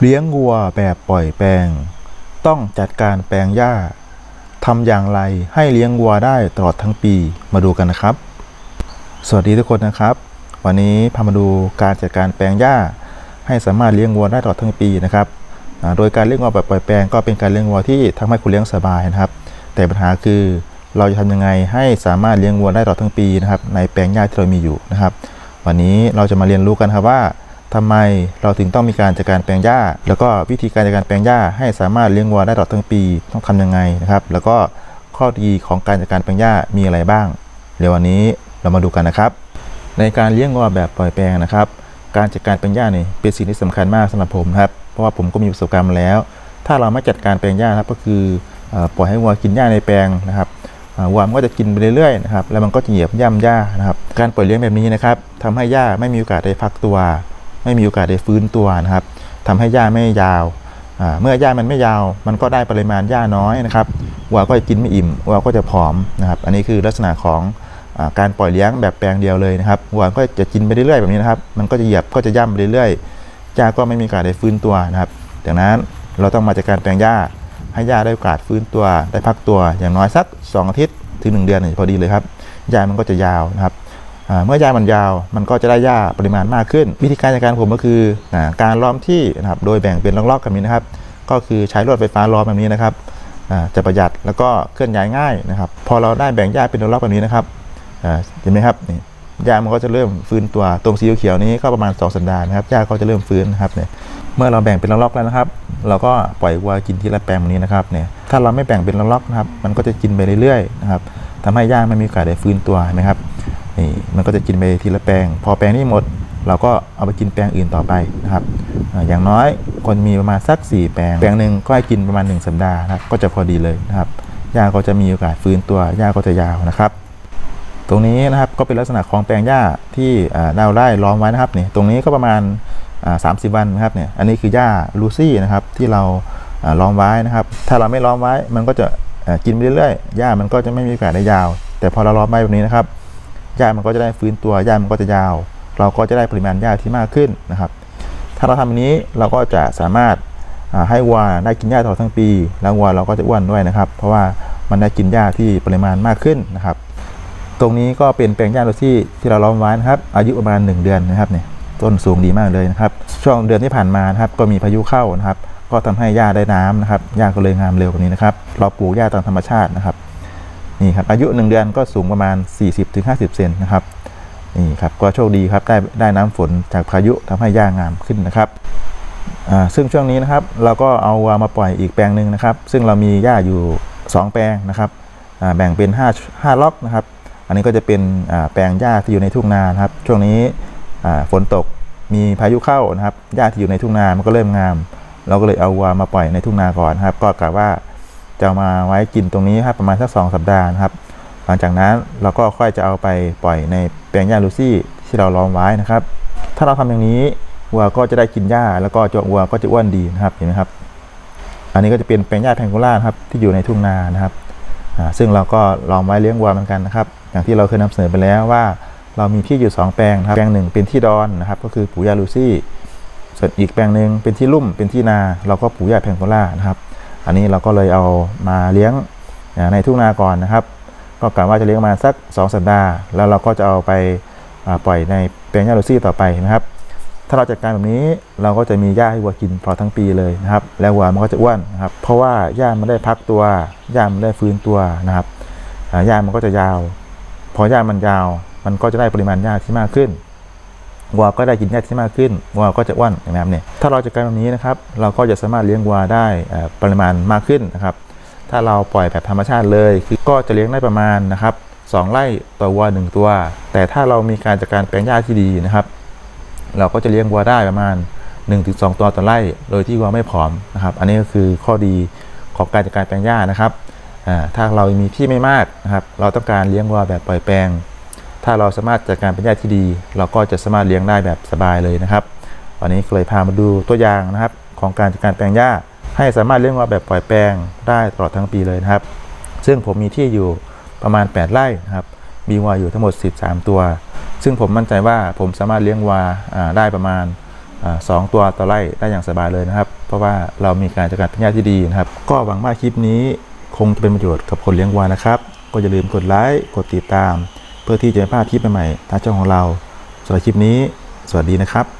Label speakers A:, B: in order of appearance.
A: เลี้ยงวัวแบบปล่อยแปลง ต้องจัดการแปลงหญ้าทำอย่างไรให้เลี้ยงวัวได้ตลอดทั้งปีมาดูกันนะครับ สวัสดีทุกคนนะครับ วันนี้พามาดูการจัดการแปลงหญ้า ให้สามารถเลี้ยงวัวได้ตลอดทั้งปีนะครับโดยการเลี้ยงวัวแบบปล่อยแปลงก็เป็นการเลี้ยงวัวที่ทำให้คุณเลี้ยงสบายนะครับ แต่ปัญหาคือเราจะทำยังไงให้สามารถเลี้ยงวัวได้ตลอดทั้งปีนะครับในแปลงหญ้าที่เรามีอยู่นะครับ วันนี้เราจะมาเรียนรู้กันครับว่า ทำไมเราถึงต้องมีการจัดการแปลงหญ้า แล้วก็วิธีการจัดการแปลงหญ้าให้สามารถเลี้ยงวัวได้ตลอดทั้งปีต้องทำยังไงนะครับ แล้วก็ข้อดีของการจัดการแปลงหญ้ามีอะไรบ้างเดี๋ยววันนี้เรามาดูกันนะครับ ในการเลี้ยงวัวแบบปล่อยแปลงนะครับ การจัดการแปลงหญ้านี่เป็นสิ่งที่สำคัญมากสำหรับผมครับเพราะว่าผมก็มีประสบการณ์มาแล้ว ถ้าเราไม่จัดการแปลงหญ้าครับก็คืออปล่อยให้วัวกินหญ้าในแปลงนะครับวัวมันก็จะกินไปเรื่อยๆนะครับแล้วมันก็จะเหยียบย่ำหญ้านะครับการปล่อยเลี้ยงแบบนี้นะครับทำให้หญ้าไม่มีโอกาสได้พักตัว ไม่มีโอกาสได้ฟื้นตัวนะครับทำให้หญ้าไม่ยาว เมื่อหญ้ามันไม่ยาว มันก็ได้ปริมาณหญ้าน้อยนะครับวัวก็จะกินไม่อิ่มวัวก็จะผอมนะครับ อันนี้คือลักษณะของอการปล่อยเลี้ยงแบบแปลงเดียวเลยนะครับวัวก็จะกินไปเรื่อยๆแบบนี้นะครับ มันก็จะเหยียบก็จะย่ำไปเรื่อยๆหญ้าก็ไม่มีโอกาสได้ฟื้นตัวนะครับดังนั้นเราต้องมาจัดการแปลงหญ้าให้หญ้าได้โอกาสฟื้นตัวได้พักตัวอย่างน้อยสัก 2 อาทิตย์ถึง 1 เดือนเนี่ยพอดีเลยครับหญ้ามันก็จะยาวนะครับ เมื่อหญ้ามันยาวมันก็จะได้หญ้าปริมาณมากขึ้น วิธีการจัดการผมก็คืออการล้อมที่นะครับโดยแบ่งเป็นล็อกๆกันนี้นะครับ ก็คือใช้ลวดไฟฟ้าล้อมแบบนี้นะครับจะประหยัดแล้วก็เคลื่อนย้ายง่ายนะครับ พอเราได้แบ่งหญ้าเป็นล็อกแบบนี้นะครับเห็นไหมครับนี่หญ้ามันก็จะเริ่มฟื้นตัวตรงสีเขียวนี้ก็ประมาณ 2 สัปดาห์นะครับหญ้าก็จะเริ่มฟื้นนะครับเนี่ยเมื่อเราแบ่งเป็นล็อกแล้วนะครับ เราก็ปล่อยวัวกินทีละแปลงแบบนี้นะครับเนี่ยถ้าเราไม่แบ่งเป็นล็อกนะครับ มันก็จะกินไปเรื่อยๆนะครับทำให้หญ้าไม่มีโอกาสได้ฟื้นตัวเห็นไหมครับ นี่มันก็จะกินไปทีละแปลง พอแปลงนี้หมด เราก็เอาไปกินแปลงอื่นต่อไปนะครับอย่างน้อยคนมีประมาณสัก 4 แปลง แปลงหนึ่งก็ให้กินประมาณ 1 สัปดาห์นะครับก็จะพอดีเลยนะครับหญ้าก็จะมีโอกาสฟื้นตัวหญ้าก็จะยาวนะครับ ตรงนี้นะครับก็เป็นลักษณะของแปลงหญ้าที่อ่าเราได้ล้อมไว้นะครับนี่ตรงนี้ก็ประมาณสามสิบวันนะครับเนี่ยอันนี้คือหญ้าลูซี่นะครับที่เราล้อมไว้นะครับ ถ้าเราไม่ล้อมไว้มันก็จะกินไปเรื่อยๆหญ้ามันก็จะไม่มีโอกาสได้ยาว แต่พอเราล้อมไว้แบบนี้นะครับ หญ้ามันก็จะได้ฟื้นตัวหญ้ามันก็จะยาว เราก็จะได้ปริมาณหญ้าที่มากขึ้นนะครับ ถ้าเราทำแบบนี้เราก็จะสามารถให้วัวได้กินหญ้าตลอดทั้งปี แล้ววัวเราก็จะอ้วนด้วยนะครับ เพราะว่ามันได้กินหญ้าที่ปริมาณมากขึ้นนะครับ ตรงนี้ก็เป็นแปลงหญ้าโรซี่ที่เราล้อมไว้นะครับ อายุประมาณ 1 เดือนนะครับเนี่ยต้นสูงดีมากเลยนะครับ ช่วงเดือนที่ผ่านมานะครับ ก็มีพายุเข้านะครับ ก็ทำให้หญ้าได้น้ำนะครับหญ้าก็เลยงามเร็วกว่านี้นะครับ เราปลูกหญ้าตามธรรมชาตินะครับ นี่ครับอายุ 1 เดือนก็สูงประมาณ 40-50 เซนนะครับนี่ครับก็โชคดีครับได้ได้น้ำฝนจากพายุทำให้หญ้างามขึ้นนะครับอ่าซึ่งช่วงนี้นะครับเราก็เอาวัวมาปล่อยอีกแปลงหนึ่งนะครับ ซึ่งเรามีหญ้าอยู่ 2 แปลงนะครับอ่าแบ่งเป็น 5 5ล็อกนะครับ อันนี้ก็จะเป็นอ่าแปลงหญ้าที่อยู่ในทุ่งนานครับ ช่วงนี้อ่าฝนตกมีพายุเข้านะครับหญ้าที่อยู่ในทุ่งนามันก็เริ่มงาม เราก็เลยเอาวัวมาปล่อยในทุ่งนาก่อนนะครับ ก็กะว่า จะมาไว้กินตรงนี้ครับประมาณสักสองสัปดาห์นะครับ หลังจากนั้นเราก็ค่อยจะเอาไปปล่อยในแปลงหญ้าลูซี่ที่เราล้อมไว้นะครับ ถ้าเราทำอย่างนี้วัวก็จะได้กินหญ้าแล้วก็จวัวก็จะอ้วนดีนะครับเห็นไหมครับ อันนี้ก็จะเป็นแปลงหญ้าแพงโกล่านะครับที่อยู่ในทุ่งนานะครับซึ่งเราก็ลองไว้เลี้ยงวัวเหมือนกันนะครับ อย่างที่เราเคยนำเสนอไปแล้วว่า เรามีที่อยู่ 2 แปลงครับแปลงหนึ่งเป็นที่ดอนนะครับ ก็คือปู่ย่าลูซี่ส่วนอีกแปลงหนึ่งเป็นที่ลุ่มเป็นที่นา เราก็ปู่ย่าแพงโกล่านะครับ อันนี้เราก็เลยเอามาเลี้ยงในทุ่งนาก่อนนะครับ ก็กะว่าจะเลี้ยงมาสัก 2 สัปดาห์ แล้วเราก็จะเอาไปาปล่อยในแปลงหญ้าโรซี่ต่อไปนะครับ ถ้าเราจัดการแบบนี้เราก็จะมีหญ้าให้วัวกินตลอดทั้งปีเลยนะครับ แล้ววัวมันก็จะอ้วนนะครับ เพราะว่าหญ้ามันได้พักตัวหญ้ามันได้ฟื้นตัวนะครับหญ้ามันก็จะยาว พอหญ้ามันยาว มันก็จะได้ปริมาณหญ้าที่มากขึ้น วัวก็ได้กินหญ้าที่มากขึ้นวัวก็จะอ้วนอย่างนั้เนี่ยถ้าเราจัดการแบบนี้นะครับเราก็จะสามารถเลี้ยงวัวได้ปริมาณมากขึ้นนะครับ ถ้าเราปล่อยแบบธรรมชาติเลย คือก็จะเลี้ยงได้ประมาณนะครับ2ไร่ต่อวัวหนึ่งตัว แต่ถ้าเรามีการจัดการแปลงหญ้าที่ดีนะครับ เราก็จะเลี้ยงวัวได้ประมาณ 1-2 ตัวต่อไร่ โดยที่วัวไม่ผอมนะครับ อันนี้ก็คือข้อดีของการจัดการแปลงหญ้านะครับถ้าเรามีที่ไม่มากนะครับ เราต้องการเลี้ยงวัวแบบปล่อยแปลง ถ้าเราสามารถจัดการเป็นญาติที่ดี เราก็จะสามารถเลี้ยงได้แบบสบายเลยนะครับ วันนี้กเลยพามาดูตัวอย่างนะครับ ของการจัดการแปลงหญ้า ให้สามารถเลี้ยงวัวแบบปล่อยแปลงได้ตลอดทั้งปีเลยนะครับ ซึ่งผมมีที่อยู่ประมาณ 8 ไร่นะครับ มีวัวอยู่ทั้งหมด 13 ตัว ซึ่งผมมั่นใจว่าผมสามารถเลี้ยงวัวได้ประมาณสองตัวต่อไร่ได้อย่างสบายเลยนะครับ เพราะว่าเรามีการจัดการพยาธิที่ดีนะครับ ก็หวังว่าคลิปนี้คงจะเป็นประโยชน์กับคนเลี้ยงวัวนะครับ ก็อย่าลืมกดไลค์ กดติดตาม เพื่อที่จะไม่พาดคลิปใหม่ๆทางช่องของเราสำหรับคลิปนี้ สวัสดีนะครับ